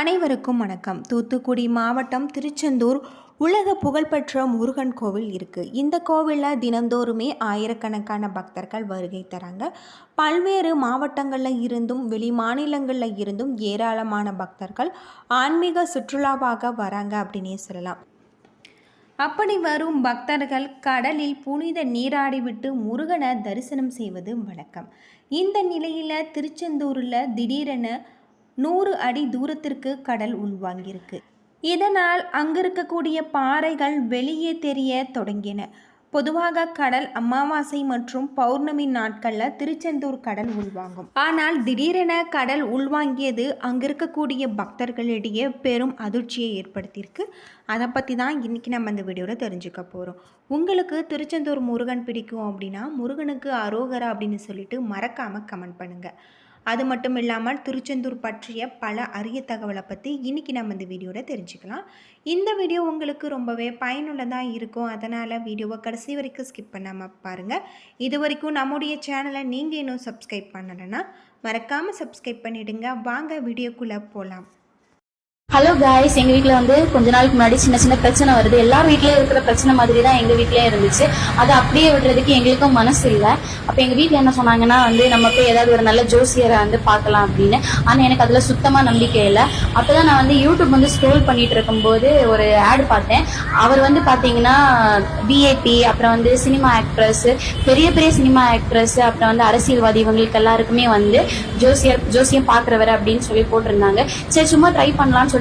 அனைவருக்கும் வணக்கம். தூத்துக்குடி மாவட்டம் திருச்செந்தூர் உலக புகழ்பெற்ற முருகன் கோவில் இருக்குது இந்த கோவிலில் தினந்தோறுமே ஆயிரக்கணக்கான பக்தர்கள் வருகை தராங்க. பல்வேறு மாவட்டங்களில் இருந்தும் வெளி மாநிலங்களில் இருந்தும் ஏராளமான பக்தர்கள் ஆன்மீக சுற்றுலாவாக வராங்க அப்படின்னே சொல்லலாம். அப்படி வரும் பக்தர்கள் கடலில் புனித நீராடிவிட்டு முருகனை தரிசனம் செய்வது வழக்கம். இந்த நிலையில் திருச்செந்தூரில் திடீரென நூறு அடி தூரத்திற்கு கடல் உள்வாங்கியிருக்கு. இதனால் அங்கு இருக்கக்கூடிய பாறைகள் வெளியே தெரிய தொடங்கின. பொதுவாக கடல் அமாவாசை மற்றும் பௌர்ணமி நாட்களில் திருச்செந்தூர் கடல் உள்வாங்கும். ஆனால் திடீரென கடல் உள்வாங்கியது அங்கே இருக்கக்கூடிய பக்தர்களிடையே பெரும் அதிர்ச்சியை ஏற்படுத்தியிருக்கு. அதை பற்றி தான் இன்றைக்கி நம்ம இந்த வீடியோவில் தெரிஞ்சுக்க போகிறோம் உங்களுக்கு திருச்செந்தூர் முருகன் பிடிக்கும் அப்படின்னா முருகனுக்கு அரோகரா அப்படின்னு சொல்லிட்டு மறக்காமல் கமெண்ட் பண்ணுங்கள் அது மட்டும் இல்லாமல் திருச்செந்தூர் பற்றிய பல அரிய தகவலை பற்றி இன்றைக்கி நம்ம இந்த வீடியோவில் தெரிஞ்சுக்கலாம். இந்த வீடியோ உங்களுக்கு ரொம்பவே பயனுள்ளதாக இருக்கும். அதனால் வீடியோவை கடைசி வரைக்கும் ஸ்கிப் பண்ணாமல் பாருங்கள் இது வரைக்கும் நம்முடைய சேனலை நீங்கள் இன்னும் சப்ஸ்கிரைப் பண்ணலைன்னா மறக்காமல் சப்ஸ்கிரைப் பண்ணிவிடுங்க வாங்க வீடியோக்குள்ளே போகலாம் ஹலோ காய்ஸ் எங்க வீட்டில் வந்து கொஞ்ச நாளுக்கு முன்னாடி சின்ன சின்ன பிரச்சனை வருது. எல்லார் வீட்லயும் இருக்கிற பிரச்சனை மாதிரி தான் எங்க வீட்லயும் இருந்துச்சு. அதை அப்படியே விடுறதுக்கு எங்களுக்கும் மனசு இல்லை. அப்ப எங்க வீட்டில் என்ன சொன்னாங்கன்னா வந்து நம்ம போய் ஏதாவது ஒரு நல்ல ஜோசியரை வந்து பார்க்கலாம் அப்படின்னு. ஆனா எனக்கு அதுல சுத்தமா நம்பிக்கை இல்லை. அப்பதான் நான் வந்து யூடியூப் வந்து ஸ்க்ரோல் பண்ணிட்டு இருக்கும்போது ஒரு ஆட் பார்த்தேன். அவர் வந்து பாத்தீங்கன்னா பிஏபி அப்புறம் வந்து சினிமா ஆக்ட்ரஸ் பெரிய பெரிய சினிமா ஆக்ட்ரஸ் அப்புறம் வந்து அரசியல்வாதி இவங்களுக்கு எல்லாருக்குமே வந்து ஜோசியர் ஜோசியம் பாக்குறவர் அப்படின்னு சொல்லி போட்டிருந்தாங்க. சரி சும்மா ட்ரை பண்ணலாம்னு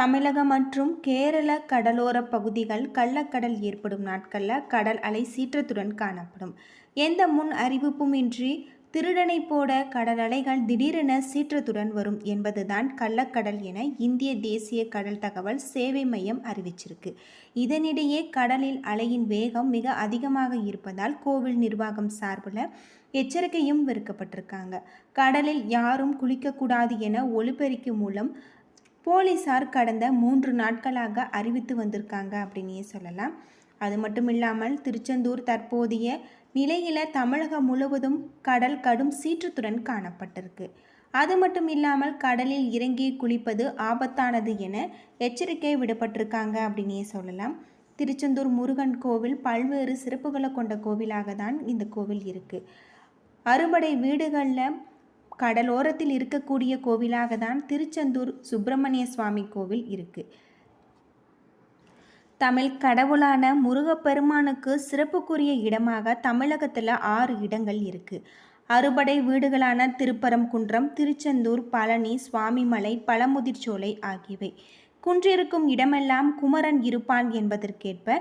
தமிழகம் மற்றும் கேரள கடலோர பகுதிகள் கள்ளக்கடல் ஏற்படும் நாட்களில் கடல் அலை சீற்றத்துடன் காணப்படும். எந்த முன் அறிவிப்பும் இன்றி திருடனை போட கடல் அலைகள் திடீரென சீற்றத்துடன் வரும் என்பதுதான் கள்ளக்கடல் என இந்திய தேசிய கடல் தகவல் சேவை மையம் அறிவிச்சிருக்கு. இதனிடையே கடலில் அலையின் வேகம் மிக அதிகமாக இருப்பதால் கோவில் நிர்வாகம் சார்பில் எச்சரிக்கையும் விடுக்கப்பட்டிருக்காங்க. கடலில் யாரும் குளிக்கக்கூடாது என ஒலிபெருக்கி மூலம் போலீசார் கடந்த மூன்று நாட்களாக அறிவித்து வந்திருக்காங்க அப்படின்னே சொல்லலாம். அது மட்டும் இல்லாமல் திருச்செந்தூர் தற்போதைய நிலையில் தமிழகம் முழுவதும் கடல் கடும் சீற்றத்துடன் காணப்பட்டிருக்கு. அது மட்டும் இல்லாமல் கடலில் இறங்கி குளிப்பது ஆபத்தானது என எச்சரிக்கை விடப்பட்டிருக்காங்க அப்படின்னே சொல்லலாம். திருச்செந்தூர் முருகன் கோவில் பல்வேறு சிறப்புகளை கொண்ட கோவிலாக தான் இந்த கோவில் இருக்குது அறுபடை வீடுகளில் கடலோரத்தில் இருக்கக்கூடிய கோவிலாக தான் திருச்செந்தூர் சுப்பிரமணிய சுவாமி கோவில் இருக்கு. தமிழ் கடவுளான முருகப்பெருமானுக்கு சிறப்புக்குரிய இடமாக தமிழகத்தில் ஆறு இடங்கள் இருக்கு. அறுபடை வீடுகளான திருப்பரங்குன்றம் திருச்செந்தூர் பழனி சுவாமிமலை பழமுதிர்ச்சோலை ஆகியவை. குன்றிருக்கும் இடமெல்லாம் குமரன் இருப்பான் என்பதற்கேற்ப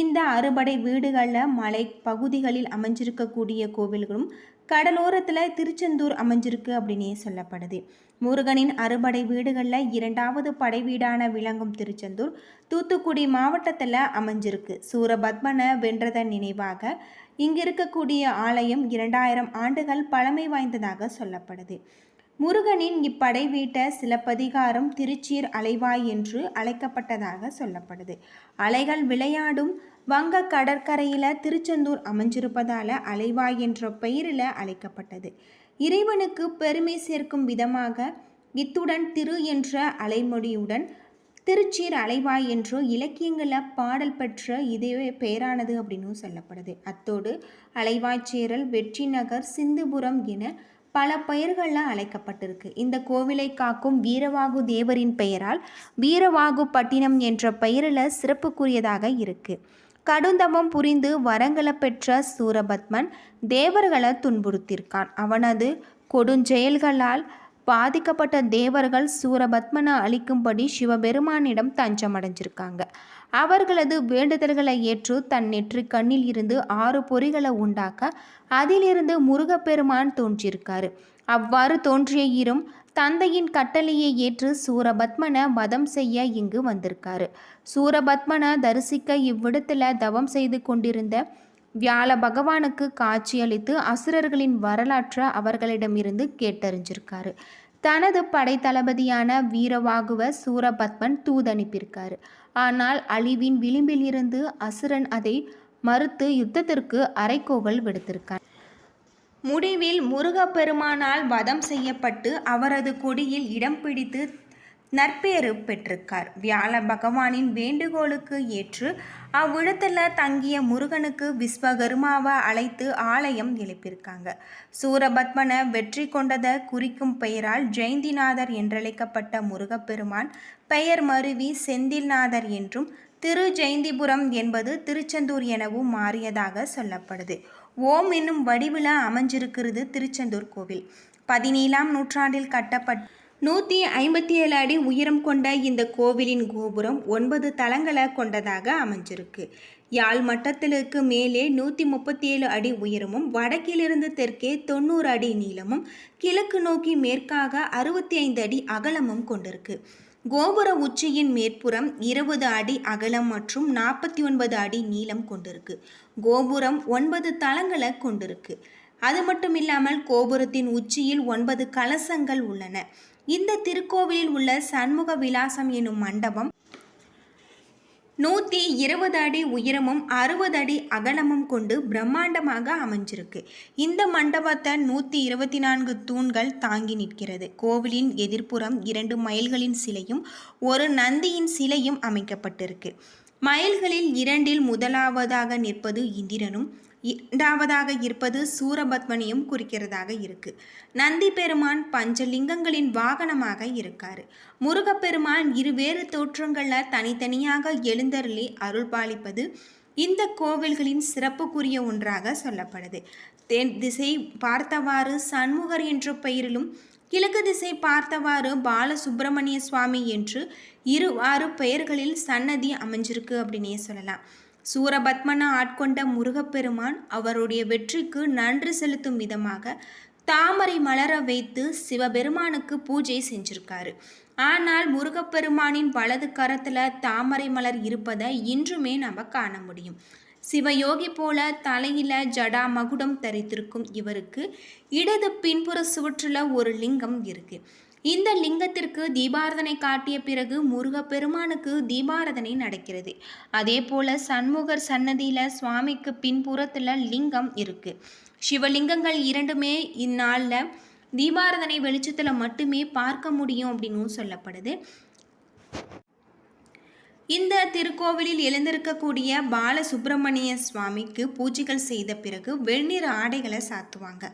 இந்த அறுபடை வீடுகளில் மலை பகுதிகளில் அமைஞ்சிருக்கக்கூடிய கோவில்களும் கடலோரத்தில் திருச்செந்தூர் அமைஞ்சிருக்கு அப்படின்னே சொல்லப்படுது. முருகனின் அறுபடை வீடுகளில் இரண்டாவது படை வீடான விளங்கும் திருச்செந்தூர் தூத்துக்குடி மாவட்டத்தில் அமைஞ்சிருக்கு. சூரபத்மனை வென்றதன் நினைவாக இங்கு இருக்கக்கூடிய ஆலயம் இரண்டாயிரம் ஆண்டுகள் பழமை வாய்ந்ததாக சொல்லப்படுது. முருகனின் இப்படை வீட்ட சிலப்பதிகாரம் திருச்சீர் அலைவாய் என்று அழைக்கப்பட்டதாக சொல்லப்படுது. அலைகள் விளையாடும் வங்க கடற்கரையில் திருச்செந்தூர் அமைஞ்சிருப்பதால் அலைவாய் என்ற பெயரில் அழைக்கப்பட்டது. இறைவனுக்கு பெருமை சேர்க்கும் விதமாக இத்துடன் திரு என்ற அலைமொழியுடன் திருச்சீர் அலைவாய் என்று இலக்கியங்களில் பாடல் பெற்ற இதே பெயரானது அப்படின்னு சொல்லப்படுது. அத்தோடு அலைவாய்ச்சேரல் வெற்றி நகர் சிந்துபுரம் என பல பெயர்களில் அழைக்கப்பட்டிருக்கு. இந்த கோவிலை காக்கும் வீரவாகு தேவரின் பெயரால் வீரவாகு பட்டினம் என்ற பெயரில் சிறப்புக்குரியதாக இருக்கு. கடுந்தவம் புரிந்து வரங்களை பெற்ற சூரபத்மன் தேவர்களை துன்புறுத்தியிருக்கான். அவனது கொடுஞ்செயல்களால் பாதிக்கப்பட்ட தேவர்கள் சூரபத்மனை அழிக்கும்படி சிவபெருமானிடம் தஞ்சம் அடைஞ்சிருக்காங்க அவர்களது வேண்டுதல்களை ஏற்று தன் நெற்றி கண்ணில் இருந்து ஆறு பொறிகளை உண்டாக்க அதிலிருந்து முருகப்பெருமான் தோன்றியிருக்காரு. அவ்வாறு தோன்றிய இரும் தந்தையின் கட்டளையை ஏற்று சூரபத்மனை வதம் செய்ய இங்கு வந்திருக்காரு. சூரபத்மனை தரிசிக்க இவ்விடத்தில் தவம் செய்து கொண்டிருந்த வியாழ பகவானுக்கு காட்சியளித்து அசுரர்களின் வரலாற்றை அவர்களிடமிருந்து கேட்டறிஞ்சிருக்காரு. தனது படைத்தளபதியான வீரவாகுவ சூரபத்மன் தூதனுப்பியிருக்காரு ஆனால் அழிவின் விளிம்பிலிருந்து அசுரன் அதை மறுத்து யுத்தத்திற்கு அரைக்கோவல் விடுத்திருக்கார் முடிவில் முருகப்பெருமானால் வதம் செய்யப்பட்டு அவரது கொடியில் இடம் பிடித்து நற்பேறு பெற்றிருக்கார். வியாழ பகவானின் வேண்டுகோளுக்கு ஏற்று அவ்விடத்தில் தங்கிய முருகனுக்கு விஸ்வகர்மாவை அழைத்து ஆலயம் எழுப்பியிருக்காங்க. சூரபத்மனை வெற்றி கொண்டதை குறிக்கும் பெயரால் ஜெயந்திநாதர் என்றழைக்கப்பட்ட முருகப்பெருமான் பெயர் மருவி செந்தில்நாதர் என்றும் திரு ஜெயந்திபுரம் என்பது திருச்செந்தூர் எனவும் மாறியதாக சொல்லப்படுது. ஓம் என்னும் வடிவில் அமைஞ்சிருக்கிறது திருச்செந்தூர் கோவில். பதினேழாம் நூற்றாண்டில் கட்டப்பட் நூற்றி ஐம்பத்தி ஏழு அடி உயரம் கொண்ட இந்த கோவிலின் கோபுரம் ஒன்பது தளங்களை கொண்டதாக அமைஞ்சிருக்கு. யாழ் மட்டத்திலுக்கு மேலே நூற்றி முப்பத்தி ஏழு அடி உயரமும் வடக்கிலிருந்து தெற்கே தொண்ணூறு அடி நீளமும் கிழக்கு நோக்கி மேற்காக அறுபத்தி ஐந்து அடி அகலமும் கொண்டிருக்கு. கோபுர உச்சியின் மேற்புறம் இருபது அடி அகலம் மற்றும் நாற்பத்தி ஒன்பது அடி நீளம் கொண்டிருக்கு. கோபுரம் ஒன்பது தளங்களை கொண்டிருக்கு. அது மட்டும் இல்லாமல் கோபுரத்தின் உச்சியில் ஒன்பது கலசங்கள் உள்ளன. இந்த திருக்கோவிலில் உள்ள சண்முக விலாசம் எனும் மண்டபம் நூற்றி இருபது அடி உயரமும் அறுபது அடி அகலமும் கொண்டு பிரம்மாண்டமாக அமைஞ்சிருக்கு. இந்த மண்டபத்தை நூற்றி இருபத்தி நான்கு தூண்கள் தாங்கி நிற்கிறது. கோவிலின் எதிர்ப்புறம் இரண்டு மயில்களின் சிலையும் ஒரு நந்தியின் சிலையும் அமைக்கப்பட்டிருக்கு. மயில்களில் இரண்டில் முதலாவதாக நிற்பது இந்திரனும் இரண்டாவதாக இருப்பது சூரபத்மனியும் குறிக்கிறதாக இருக்கு. நந்தி பெருமான் பஞ்சலிங்கங்களின் வாகனமாக இருக்காரு. முருகப்பெருமான் இருவேறு தோற்றங்களில் தனித்தனியாக எழுந்தருளி அருள் பாலிப்பது இந்த கோவில்களின் சிறப்புக்குரிய ஒன்றாக சொல்லப்படுது. தென் திசை பார்த்தவாறு சண்முகர் என்ற பெயரிலும் கிழக்கு திசை பார்த்தவாறு பாலசுப்பிரமணிய சுவாமி என்று இருவாறு பெயர்களில் சன்னதி அமைஞ்சிருக்கு அப்படின்னே சொல்லலாம். சூரபத்மனை ஆட்கொண்ட முருகப்பெருமான் அவருடைய வெற்றிக்கு நன்றி செலுத்தும் விதமாக தாமரை மலர வைத்து சிவபெருமானுக்கு பூஜை செஞ்சிருக்காரு. ஆனால் முருகப்பெருமானின் வலது கரத்தில் தாமரை மலர் இருப்பதை இன்றுமே நம்ம காண முடியும். சிவயோகி போல தலையில ஜடா மகுடம் தரித்திருக்கும் இவருக்கு இடது பின்புற சுவற்றில் ஒரு லிங்கம் இருக்கு. இந்த லிங்கத்திற்கு தீபாரதனை காட்டிய பிறகு முருகப்பெருமானுக்கு தீபாரதனை நடக்கிறது. அதே போல சண்முகர் சன்னதியில் சுவாமிக்கு பின்புறத்தில் லிங்கம் இருக்கு. சிவலிங்கங்கள் இரண்டுமே இந்நாளில் தீபாரதனை வெளிச்சத்தில் மட்டுமே பார்க்க முடியும் அப்படின்னு சொல்லப்படுது. இந்த திருக்கோவிலில் எழுந்திருக்கக்கூடிய பாலசுப்பிரமணிய சுவாமிக்கு பூஜைகள் செய்த பிறகு வெண்ணிற ஆடைகளை சாத்துவாங்க.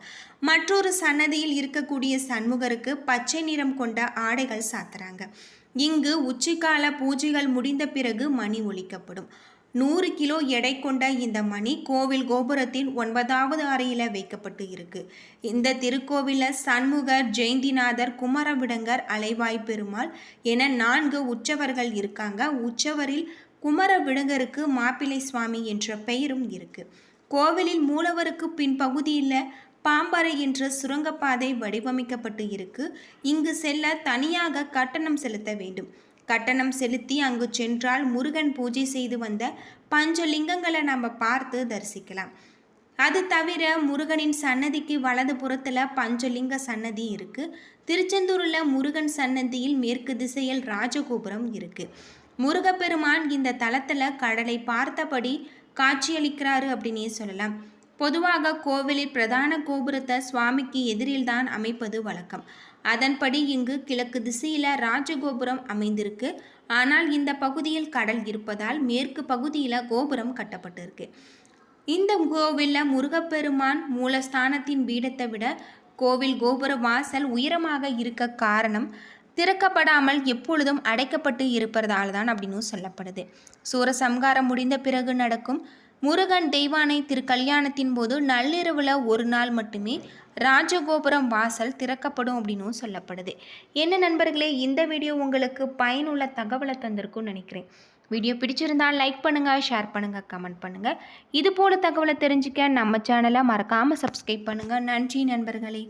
மற்றொரு சன்னதியில் இருக்கக்கூடிய சண்முகருக்கு பச்சை நிறம் கொண்ட ஆடைகள் சாத்துறாங்க. இங்கு உச்சிக்கால பூஜைகள் முடிந்த பிறகு மணி ஒழிக்கப்படும் நூறு கிலோ எடை கொண்ட இந்த மணி கோவில் கோபுரத்தின் ஒன்பதாவது அறையில் வைக்கப்பட்டு இருக்கு. இந்த திருக்கோவிலில் சண்முகர் ஜெயந்திநாதர் குமரவிடங்கர் அலைவாய் பெருமாள் என நான்கு உற்சவர்கள் இருக்காங்க. உற்சவரில் குமரவிடங்கருக்கு மாப்பிள்ளை சுவாமி என்ற பெயரும் இருக்கு. கோவிலில் மூலவருக்கு பின்பகுதியில் பாம்பறை என்ற சுரங்கப்பாதை வடிவமைக்கப்பட்டு இருக்கு. இங்கு செல்ல தனியாக கட்டணம் செலுத்த வேண்டும். கட்டணம் செலுத்தி அங்கு சென்றால் முருகன் பூஜை செய்து வந்த பஞ்சலிங்கங்களை நம்ம பார்த்து தரிசிக்கலாம். அது தவிர முருகனின் சன்னதிக்கு வலது புறத்தில் பஞ்சலிங்க சன்னதி இருக்குது திருச்செந்தூரில் முருகன் சன்னதியில் மேற்கு திசையில் ராஜகோபுரம் இருக்குது முருகப்பெருமான் இந்த தலத்தில் கடலை பார்த்தபடி காட்சியளிக்கிறாரு அப்படின்னே சொல்லலாம். பொதுவாக கோவிலில் பிரதான கோபுரத்தை சுவாமிக்கு எதிரில் தான் அமைப்பது வழக்கம். அதன்படி இங்கு கிழக்கு திசையில் ராஜகோபுரம் அமைந்திருக்கு. ஆனால் இந்த பகுதியில் கடல் இருப்பதால் மேற்கு பகுதியில் கோபுரம் கட்டப்பட்டிருக்கு. இந்த கோவிலில் முருகப்பெருமான் மூலஸ்தானத்தின் பீடத்தை விட கோவில் கோபுர வாசல் உயரமாக இருக்க காரணம் திறக்கப்படாமல் எப்பொழுதும் அடைக்கப்பட்டு இருப்பதால் தான் அப்படின்னு சொல்லப்படுது. சூரசம்காரம் முடிந்த பிறகு நடக்கும் முருகன் தெய்வானை திருக்கல்யாணத்தின் போது நள்ளிரவில் ஒரு நாள் மட்டுமே ராஜகோபுரம் வாசல் திறக்கப்படும் அப்படின்னும் சொல்லப்படுது. என்ன நண்பர்களே இந்த வீடியோ உங்களுக்கு பயனுள்ள தகவலை தந்திருக்கும்னு நினைக்கிறேன். வீடியோ பிடிச்சிருந்தால் லைக் பண்ணுங்கள் ஷேர் பண்ணுங்கள் கமெண்ட் பண்ணுங்கள் இது போல தகவலை தெரிஞ்சுக்க நம்ம சேனலை மறக்காமல் சப்ஸ்கிரைப் பண்ணுங்கள் நன்றி நண்பர்களே.